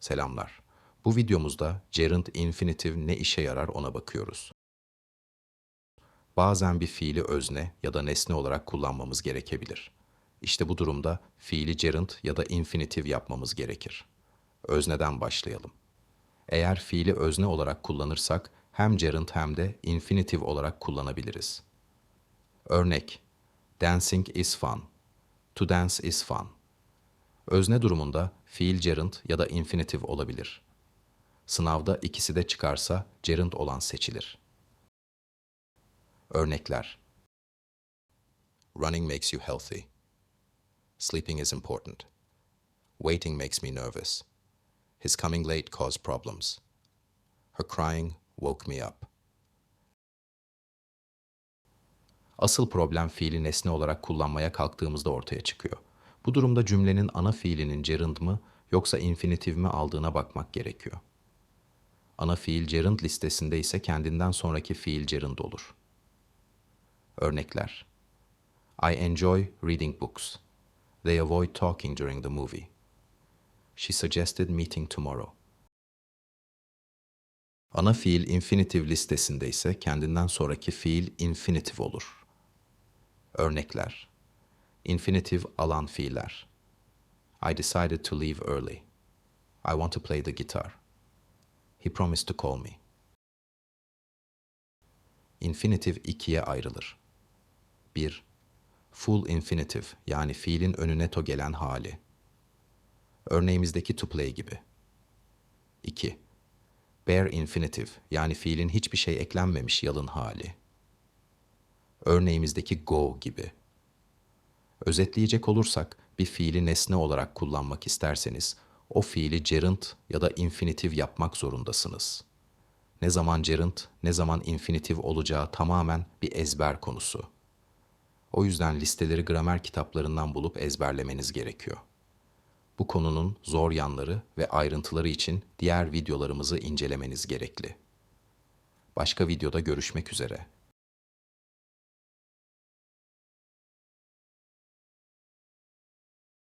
Selamlar. Bu videomuzda gerund infinitive ne işe yarar ona bakıyoruz. Bazen bir fiili özne ya da nesne olarak kullanmamız gerekebilir. İşte bu durumda fiili gerund ya da infinitive yapmamız gerekir. Özneden başlayalım. Eğer fiili özne olarak kullanırsak hem gerund hem de infinitive olarak kullanabiliriz. Örnek Dancing is fun. To dance is fun. Özne durumunda fiil gerund ya da infinitive olabilir. Sınavda ikisi de çıkarsa gerund olan seçilir. Örnekler Running makes you healthy. Sleeping is important. Waiting makes me nervous. His coming late caused problems. Her crying woke me up. Asıl problem fiili nesne olarak kullanmaya kalktığımızda ortaya çıkıyor. Bu durumda cümlenin ana fiilinin gerund mı yoksa infinitif mi aldığına bakmak gerekiyor. Ana fiil gerund listesinde ise kendinden sonraki fiil gerund olur. Örnekler I enjoy reading books. They avoid talking during the movie. She suggested meeting tomorrow. Ana fiil infinitive listesinde ise kendinden sonraki fiil infinitive olur. Örnekler Infinitive alan fiiller I decided to leave early. I want to play the guitar. He promised to call me. Infinitive ikiye ayrılır. 1. Full infinitive yani fiilin önüne to gelen hali. Örneğimizdeki to play gibi. 2. Bare infinitive yani fiilin hiçbir şey eklenmemiş yalın hali. Örneğimizdeki go gibi. Özetleyecek olursak bir fiili nesne olarak kullanmak isterseniz o fiili gerund ya da infinitif yapmak zorundasınız. Ne zaman gerund, ne zaman infinitif olacağı tamamen bir ezber konusu. O yüzden listeleri gramer kitaplarından bulup ezberlemeniz gerekiyor. Bu konunun zor yanları ve ayrıntıları için diğer videolarımızı incelemeniz gerekli. Başka videoda görüşmek üzere.